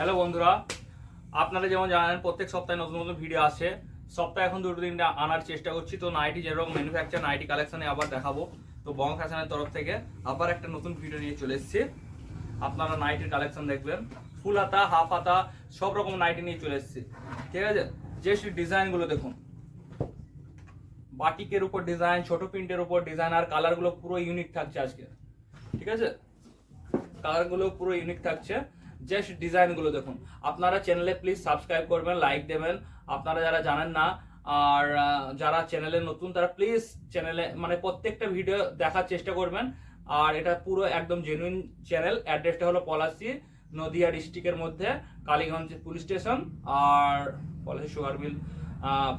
Hello বন্ধুরা, আপনারা যেমন জানেন, প্রত্যেক সপ্তাহে নতুন নতুন ভিডিও আসে। সপ্তাহে এখন দুটো দিন আনার চেষ্টা করছি, তো নাইটি যেরকম ম্যানুফ্যাকচার নাইটি কালেকশনে আবার দেখাবো। তো বং ফ্যাশনের তরফ থেকে আবার একটা নতুন ভিডিও নিয়ে চলে এসেছি। আপনারা নাইটির কালেকশন দেখবেন। ফুল হাতা হাফ হাতা, সব রকম নাইটি নিয়ে চলে এসেছি। ঠিক আছে? যে ডিজাইনগুলো দেখুন। বাটিকের উপর ডিজাইন ছোট প্রিন্টের উপর ডিজাইন আর কালারগুলো পুরো ইউনিক থাকছে আজকে। ঠিক আছে? কালারগুলো পুরো ইউনিক থাকছে। জাস্ট ডিজাইনগুলো দেখুন। আপনারা চ্যানেলে প্লিজ সাবস্ক্রাইব করবেন লাইক দেবেন। আপনারা যারা জানেন না, আর যারা চ্যানেলে নতুন, তারা প্লিজ চ্যানেলে মানে প্রত্যেকটা ভিডিও দেখার চেষ্টা করবেন। আর এটা পুরো একদম জেনুইন চ্যানেল অ্যাড্রেসটা হলো পলাশি, নদিয়া ডিস্ট্রিক্টের মধ্যে, কালীগঞ্জ পুলিশ স্টেশন আর Palashi sugar mill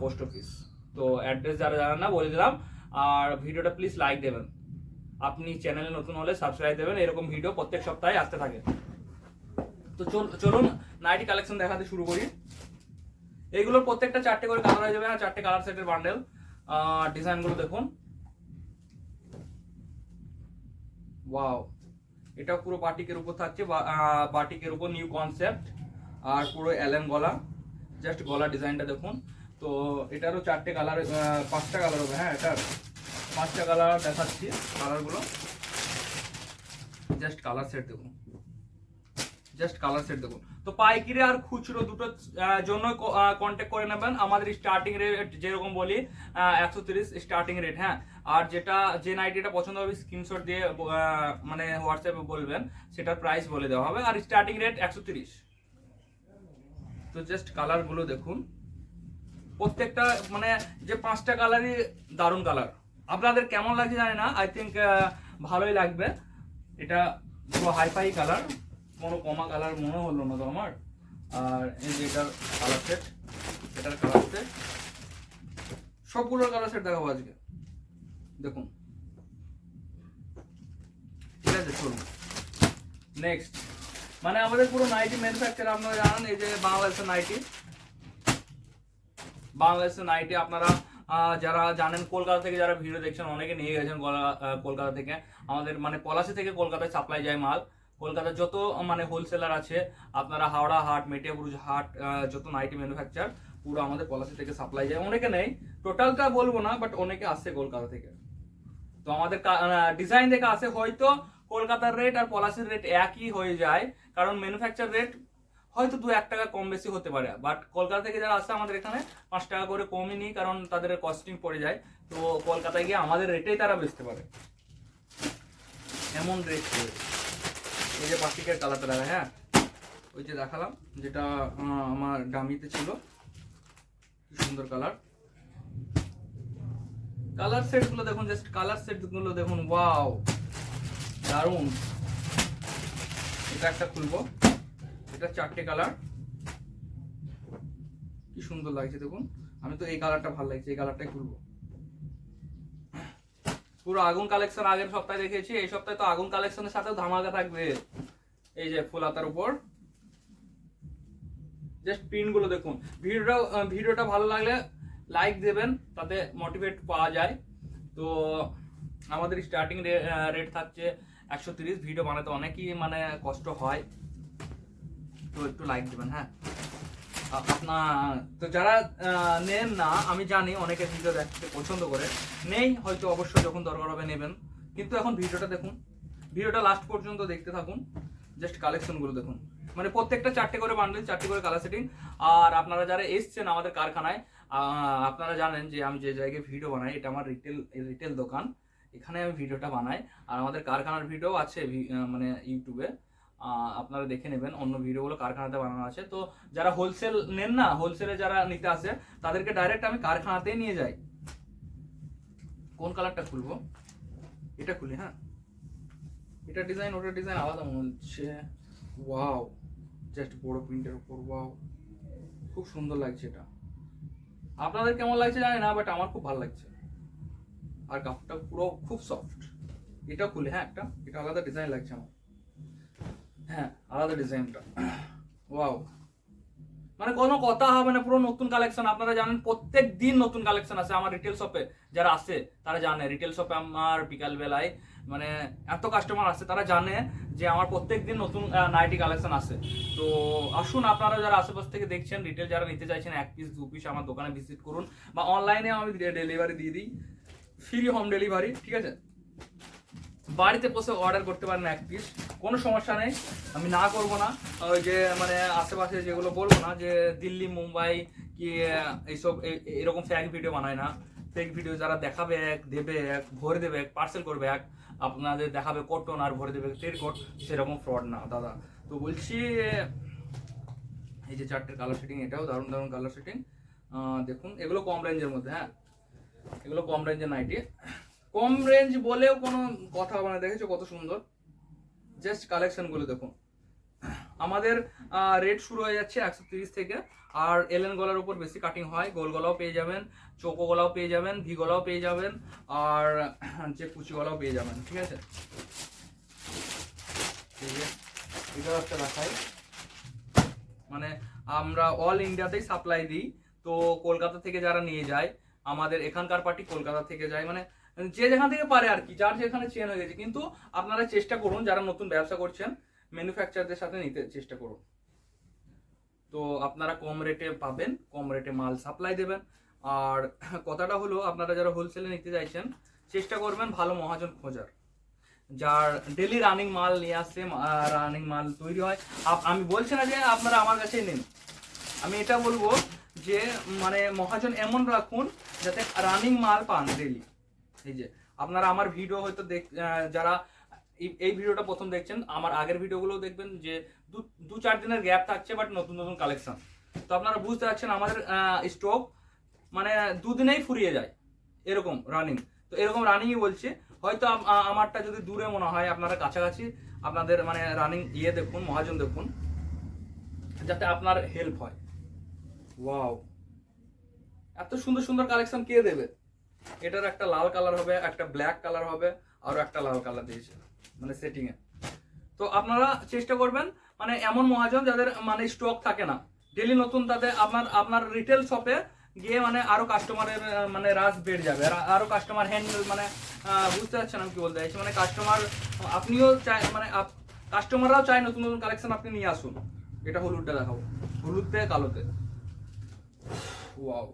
post office তো অ্যাড্রেস যারা জানেন না, বলে দিলাম। আর ভিডিওটা প্লিজ লাইক দেবেন। আপনি চ্যানেলে নতুন হলে সাবস্ক্রাইব দেবেন। এরকম ভিডিও প্রত্যেক সপ্তাহে আসতে থাকে। তো চল- চলুন নাইটি কালেকশন দেখাতে শুরু করি। এইগুলোর প্রত্যেকটা চারটে করে কালার হয়ে যাবে, আর চারটে কালার সেটের বান্ডেল ডিজাইনগুলো দেখুন। ওয়াও এটা পুরো বাটিকের উপর থাকছে বাটিকের উপর নিউ কনসেপ্ট আর পুরো অ্যালেন গলা। জাস্ট গলা ডিজাইনটা দেখুন। তো এটারও চারটে কালার পাঁচটা কালার হবে হ্যাঁ এটার। পাঁচটা কালার দেখাচ্ছি কালারগুলো জাস্ট কালার সেট দেখুন। জাস্ট কালার সেট দেখুন। তো পাইকারি আর খুচরো দুটো জন্য কন্ট্যাক্ট করে নেবেন। আমাদের স্টার্টিং রেট যেরকম বলি একশো তিরিশ স্টার্টিং রেট হ্যাঁ? আর যেটা, যে নাইটিটা পছন্দ হবে স্ক্রিনশট দিয়ে মানে হোয়াটসঅ্যাপে বলবেন, সেটার প্রাইস বলে দেওয়া হবে। আর স্টার্টিং রেট একশো তিরিশ। তো জাস্ট কালারগুলো দেখুন। প্রত্যেকটা মানে যে পাঁচটা কালারই দারুণ কালার আপনাদের কেমন লাগছে জানি না। আই থিঙ্ক ভালোই লাগবে। এটা পুরো হাইফাই কালার কোনো কমা কালার মনে হলো না তো আমার। আর এই যে এটার কালার সেট এটার কালার সেট সবগুলোর কালার সেট দেখাবো আজকে। দেখুন। ঠিক আছে, চলুন। নেক্সট মানে আমাদের পুরো নাইটি ম্যানুফ্যাকচার আপনারা জানেন, এই যে বাংলাদেশের নাইটি। বাংলাদেশের নাইটি আপনারা যারা জানেন কলকাতা থেকে যারা ভিডিও দেখছেন, অনেকে নিয়ে গেছেন কলকাতা থেকে। আমাদের মানে পলাশি থেকে কলকাতায় সাপ্লাই যায় মাল। কলকাতার যত মানে হোলসেলার আছে, আপনারা হাওড়া হাট মেটিয়াবুরুজ হাট যত নাইটি ম্যানুফ্যাকচার পুরো আমাদের পলাশি থেকে সাপ্লাই যায়। অনেকে নেই টোটালটা বলব না বাট অনেকে আসছে কলকাতা থেকে। তো আমাদের ডিজাইন দেখে আসে, হয়তো কলকাতার রেট আর পলাশির রেট একই হয়ে যায়, কারণ ম্যানুফ্যাকচার রেট হয়তো দু এক টাকা কম বেশি হতে পারে বাট কলকাতা থেকে যারা আসে আমাদের এখানে, পাঁচ টাকা করে কমই নিই, কারণ তাদের কস্টিং পড়ে যায়। তো কলকাতায় গিয়ে আমাদের রেটেই তারা বেচতে পারে। এমন রেট এই যে প্লাস্টিকের কালারটা দেখা হ্যাঁ? ওই যে দেখালাম, যেটা আমার ডামিতে ছিল। কি সুন্দর কালার। কালার সেটগুলো দেখুন জাস্ট কালার সেটগুলো দেখুন ওয়াও দারুণ এটা একটা খুলবো। এটা চারটে কালার। কি সুন্দর লাগছে দেখুন। আমি তো এই কালারটা ভালো লাগছে, এই কালারটাই খুলবো। পুরো আগুন কালেকশন আগের সপ্তাহে দেখিয়েছি, এই সপ্তাহে তো আগুন কালেকশনের সাথেও ধামাকা থাকবে। এই যে ফুল হাতার উপর। জাস্ট পিনগুলো দেখুন। ভিডিওটা ভিডিওটা ভালো লাগলে লাইক দেবেন, তাতে মোটিভেট পাওয়া যায়। তো আমাদের স্টার্টিং রেট থাকছে একশো তিরিশ। ভিডিও বানাতে অনেকই মানে কষ্ট হয়। তো একটু লাইক দেবেন হ্যাঁ। আপনার তো যারা নেন না, আমি জানি অনেকে ভিডিও দেখতে পছন্দ করে। নেই, হয়তো অবশ্যই যখন দরকার হবে নেবেন। কিন্তু এখন ভিডিওটা দেখুন। ভিডিওটা লাস্ট পর্যন্ত দেখতে থাকুন। জাস্ট কালেকশনগুলো দেখুন। মানে প্রত্যেকটা চারটে করে বান্ডেল চারটে করে কালার সেটিং আর আপনারা যারা এসছেন আমাদের কারখানায় আপনারা জানেন যে আমি যে জায়গায় ভিডিও বানাই, এটা আমার রিটেল রিটেল দোকান। এখানে আমি ভিডিওটা বানাই। আর আমাদের কারখানার ভিডিও আছে মানে ইউটিউবে আপনারা দেখে নেবেন, অন্য ভিডিওগুলো কারখানাতে বানানো আছে। তো যারা হোলসেল নেন না হোলসেলে যারা নিতে আসে, তাদেরকে ডাইরেক্ট আমি কারখানাতেই নিয়ে যাই। কোন কালারটা খুলবো? এটা খুলি হ্যাঁ। এটা ডিজাইন ওটা ডিজাইন আলাদা মনে হচ্ছে। ওয়াও জাস্ট বড় প্রিন্টের উপর ওয়াও খুব সুন্দর লাগছে এটা। আপনাদের কেমন লাগছে জানি না বাট আমার খুব ভালো লাগছে। আর কাপড়টা পুরো খুব সফট এটা খুলে হ্যাঁ একটা। এটা আলাদা ডিজাইন লাগছে আমার। হ্যাঁ আলাদা ডিজাইনটা। ওয়াও। মানে কোনো কথা হবে না, পুরো নতুন কালেকশন আপনারা জানেন, প্রত্যেক দিন নতুন কালেকশন আছে আমার রিটেল শপে যারা আসে, তারা জানে রিটেল শপে আমার বিকাল বেলায় মানে এত কাস্টমার আসে, তারা জানে যে আমার প্রত্যেক দিন নতুন নাইটি কালেকশন আসে। তো আসুন, আপনারা যারা আশেপাশ থেকে দেখছেন রিটেল যারা নিতে চাইছেন, এক পিস দু পিস আমার দোকানে ভিজিট করুন। বা অনলাইনে আমি ডেলিভারি দিয়ে দিই। ফ্রি হোম ডেলিভারি ঠিক আছে? বাড়িতে বসে অর্ডার করতে পারেন এক পিস কোনো সমস্যা নেই। আমি না করব না। ওই যে মানে আশেপাশে যেগুলো বলব না, যে দিল্লি, মুম্বাই, কি, এইসব এরকম ফ্যাক ভিডিও বানায় না। ফেক ভিডিও যারা দেখাবে এক, দেবে এক, ভরে দেবে এক পার্সেল করবে এক, আপনাদের দেখাবে কটন আর ভরে দেবে টেরকট সেরকম ফ্রড না, দাদা। তো বলছি, এই যে চারটে কালার সেটিং এটাও দারুণ দারুণ কালার সেটিং দেখুন, এগুলো কম রেঞ্জের মধ্যে হ্যাঁ? এগুলো কম রেঞ্জের নাইটি কম রেঞ্জ বলেও কোনো কথা হবে না দেখেছ কত সুন্দর? জাস্ট কালেকশনগুলো দেখুন। আমাদের রেট শুরু হয়ে যাচ্ছে একশো তিরিশ থেকে। আর এলেন গলার উপর বেশি কাটিং হয়, গোল গলাও পেয়ে যাবেন, চোকো গলাও পেয়ে যাবেন, ভি গলাও পেয়ে যাবেন, আর যে কুচি গলাও পেয়ে যাবেন, ঠিক আছে? একটা মানে আমরা অল ইন্ডিয়াতেই সাপ্লাই দিই। তো কলকাতা থেকে যারা নিয়ে যায়, আমাদের এখানকার পার্টি কলকাতা থেকে যায়। মানে যে যেখান থেকে পারে আর কি, যার যেখানে চেন হয়ে গেছে। কিন্তু আপনারা চেষ্টা করুন, যারা নতুন ব্যবসা করছেন ম্যানুফ্যাকচারদের সাথে নিতে চেষ্টা করুন। তো আপনারা কম রেটে পাবেন, কম রেটে মাল সাপ্লাই দেবেন। আর কথাটা হলো, আপনারা যারা হোলসেলে নিতে চাইছেন, চেষ্টা করবেন ভালো মহাজন খোঁজার। যার ডেলি রানিং মাল নিয়ে আসছে রানিং মাল তৈরি হয়। আমি বলছি না যে আপনারা আমার কাছেই নিন। আমি এটা বলব যে মানে মহাজন এমন রাখুন, যাতে রানিং মাল পান ডেলি এই যে, আপনারা আমার ভিডিও হয়তো দেখ যারা এই- ভিডিওটা প্রথম দেখছেন, আমার আগের ভিডিওগুলো দেখবেন যে দু চার দিনের গ্যাপ থাকছে বাট নতুন নতুন কালেকশন তো আপনারা বুঝতে পারছেন আমাদের স্টক মানে দুদিনেই ফুরিয়ে যায়, এরকম রানিং তো এরকম রানিংই বলছি, হয়তো আমারটা যদি দূরে মনে হয়, আপনারা কাছাকাছি আপনাদের মানে রানিং ইয়ে দেখুন, মহাজন দেখুন, যাতে আপনার হেল্প হয়। ওয়াও এত সুন্দর সুন্দর কালেকশন কে দেবে? এটার একটা লাল কালার হবে, একটা ব্ল্যাক কালার হবে আর একটা লাল কালার দিয়েছে মানে সেটিং এ। তো আপনারা চেষ্টা করবেন মানে এমন মহাজন যাদের মানে স্টক থাকে না। ডেলি নতুন তাদের আপনার আপনার রিটেল শপে গিয়ে মানে আরও কাস্টমারের মানে রাশ বেড়ে যাবে। আর আরও কাস্টমার হ্যান্ডেল মানে বুঝতে পারছেন আমি কি বলতে চাইছি মানে কাস্টমার আপনিও চাই মানে কাস্টমাররাও চায় নতুন নতুন কালেকশন আপনি নিয়ে আসুন। এটা হলুদটা দেখাবো। হলুদতে, কালোতে। ওয়াও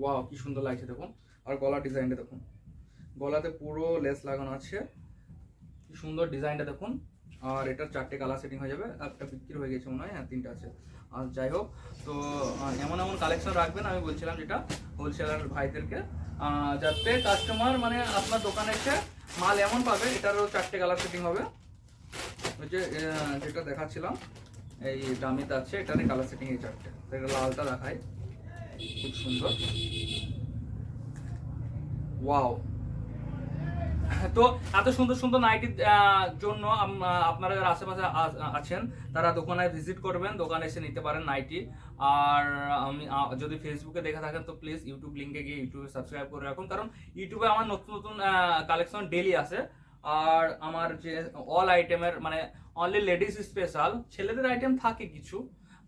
ওয়াও কি সুন্দর লাগছে দেখুন। আর গলার ডিজাইনটা দেখুন। গলাতে পুরো লেস লাগানো আছে। কি সুন্দর ডিজাইনটা দেখুন। আর এটার চারটে কালার সেটিং হয়ে যাবে। একটা বিক্রি হয়ে গেছে মনে হয়। হ্যাঁ তিনটা আছে। আর যাই হোক, তো এমন এমন কালেকশন রাখবেন, আমি বলছিলাম যেটা হোলসেলার ভাইদেরকে। যাতে কাস্টমার মানে আপনার দোকানে এসে মাল এমন পাবে, এটারও চারটে কালার সেটিং হবে। ওই যেটা দেখাচ্ছিলাম, এই দামিতে আছে, এটারই কালার সেটিং এই চারটে। এটা লালটা দেখায় খুব সুন্দর। ওয়াও তো এত সুন্দর সুন্দর নাইটির জন্য আপনারা যারা আশেপাশে আছেন, তারা দোকানে ভিজিট করবেন, দোকানে এসে নিতে পারেন নাইটি আর আমি যদি ফেসবুকে দেখে থাকেন, তো প্লিজ ইউটিউব লিঙ্কে গিয়ে ইউটিউবে সাবস্ক্রাইব করে রাখুন। কারণ ইউটিউবে আমার নতুন নতুন কালেকশন ডেলি আসে আর আমার যে অল আইটেমের মানে অনলি লেডিস স্পেশাল ছেলেদের আইটেম থাকে কিছু।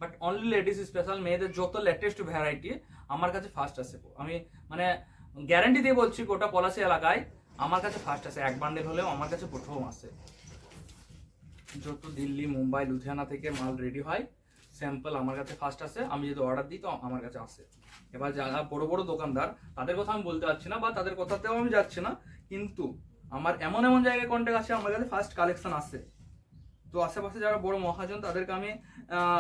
বাট অনলি লেডিস স্পেশাল মেয়েদের যত লেটেস্ট ভ্যারাইটি আমার কাছে ফার্স্ট আসে আমি মানে গ্যারান্টি দিয়ে বলছি গোটা পলাশি এলাকায় আমার কাছে ফার্স্ট আসে এক বান্ডেল হলেও আমার কাছে প্রথম আসে যত দিল্লি, মুম্বাই, লুধিয়ানা থেকে মাল রেডি হয় স্যাম্পল আমার কাছে ফার্স্ট আসে আমি যদি অর্ডার দিই, তো আমার কাছে আসে এবার যারা বড় বড় দোকানদার, তাদের কথা আমি বলতে পারছি না বা তাদের কথাতেও আমি যাচ্ছি না। কিন্তু আমার এমন এমন জায়গায় কন্ট্যাক্ট আছে, আমার কাছে ফার্স্ট কালেকশন আসে তো আশেপাশে যারা বড় মহাজন, তাদেরকে আমি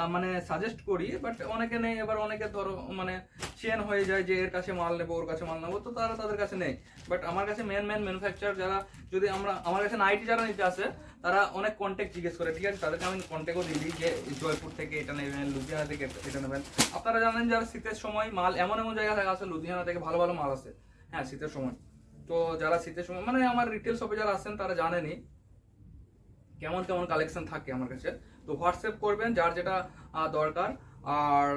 মানে সাজেস্ট করি বাট অনেকে নেই। এবার অনেকে ধরো মানে চেন হয়ে যায় যে, এর কাছে মাল নেব, ওর কাছে মাল নেব, তো তারা তাদের কাছে নেই। বাট আমার কাছে মেন মেন ম্যানুফ্যাকচার যারা, যদি আমরা, আমার কাছে নাইটি যারা নিতে আসে, তারা অনেক কন্ট্যাক্ট জিজ্ঞেস করে, ঠিক আছে, তাদেরকে আমি কন্ট্যাক্টও দিয়ে দিই যে, জয়পুর থেকে এটা নেবেন, লুধিয়ানা থেকে এটা- নেবেন। আপনারা জানেন যারা শীতের সময় মাল এমন এমন জায়গা থেকে আসে লুধিয়ানা থেকে ভালো ভালো মাল আসে। হ্যাঁ শীতের সময়। তো যারা শীতের সময় মানে আমার রিটেল শপে যারা আসেন, তারা জানেনি কেমন কেমন কালেকশন থাকে আমার কাছে, তো হোয়াটসঅ্যাপ করবেন যার যেটা দরকার। আর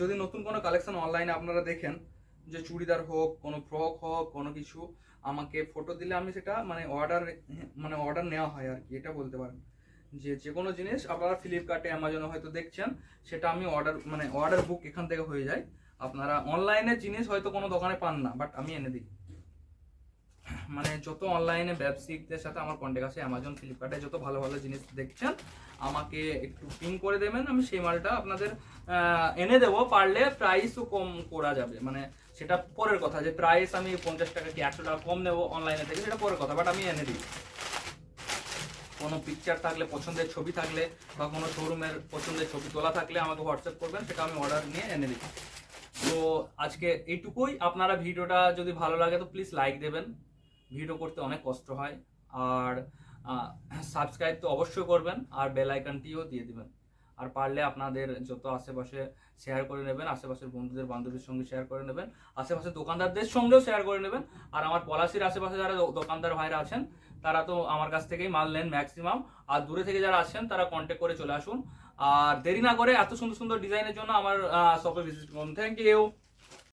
যদি নতুন কোনো কালেকশন অনলাইনে আপনারা দেখেন, যে চুড়িদার হোক, কোনো ফ্রক হোক, কোনো কিছু, আমাকে ফটো দিলে আমি সেটা মানে অর্ডার মানে অর্ডার নেওয়া হয় আর কি, এটা বলতে পারেন। যে যে কোনো জিনিস আপনারা ফ্লিপকার্টে অ্যামাজনে হয়তো দেখছেন, সেটা আমি অর্ডার মানে অর্ডার বুক এখান থেকে হয়ে যায়। আপনারা অনলাইনে জিনিস হয়তো কোনো দোকানে পান না বাট আমি এনে দিই। মানে যত অনলাইনে ব্যবসায়িকদের সাথে আমার কন্ট্যাক্ট আছে অ্যামাজন ফ্লিপকার্টে যত ভালো ভালো জিনিস দেখছেন, আমাকে একটু পিন করে দেবেন, আমি সেই মালটা আপনাদের এনে দেবো। পারলে প্রাইসও কম করা যাবে। মানে সেটা পরের কথা যে প্রাইস আমি পঞ্চাশ টাকা কি একশো টাকা কম নেব অনলাইনে থেকে, সেটা পরের কথা বাট আমি এনে দিই। কোনো পিকচার থাকলে, পছন্দের ছবি থাকলে, বা কোনো শোরুমের পছন্দের ছবি তোলা থাকলে আমাকে হোয়াটসঅ্যাপ করবেন, সেটা আমি অর্ডার নিয়ে এনে দিই। তো আজকে এইটুকুই। আপনারা ভিডিওটা যদি ভালো লাগে তো প্লিজ লাইক দেবেন। ভিডিও করতে অনেক কষ্ট হয়। আর সাবস্ক্রাইব তো অবশ্যই করবেন আর বেল আইকনটিও দিয়ে দিবেন। আর পারলে আপনাদের যত আশেপাশে শেয়ার করে নেবেন, আশেপাশের বন্ধুদের, বান্ধবীর সঙ্গে শেয়ার করে নেবেন, আশেপাশের দোকানদারদের সঙ্গেও শেয়ার করে নেবেন। আর আমার পলাশির আশেপাশে যারা দোকানদার ভাইরা আছেন, তারা তো আমার কাছ থেকেই মাল নেন ম্যাক্সিমাম আর দূরে থেকে যারা আছেন, তারা কন্ট্যাক্ট করে চলে আসুন। আর দেরি না করে এত সুন্দর সুন্দর ডিজাইনের জন্য আমার শপে ভিজিট করুন। Thank you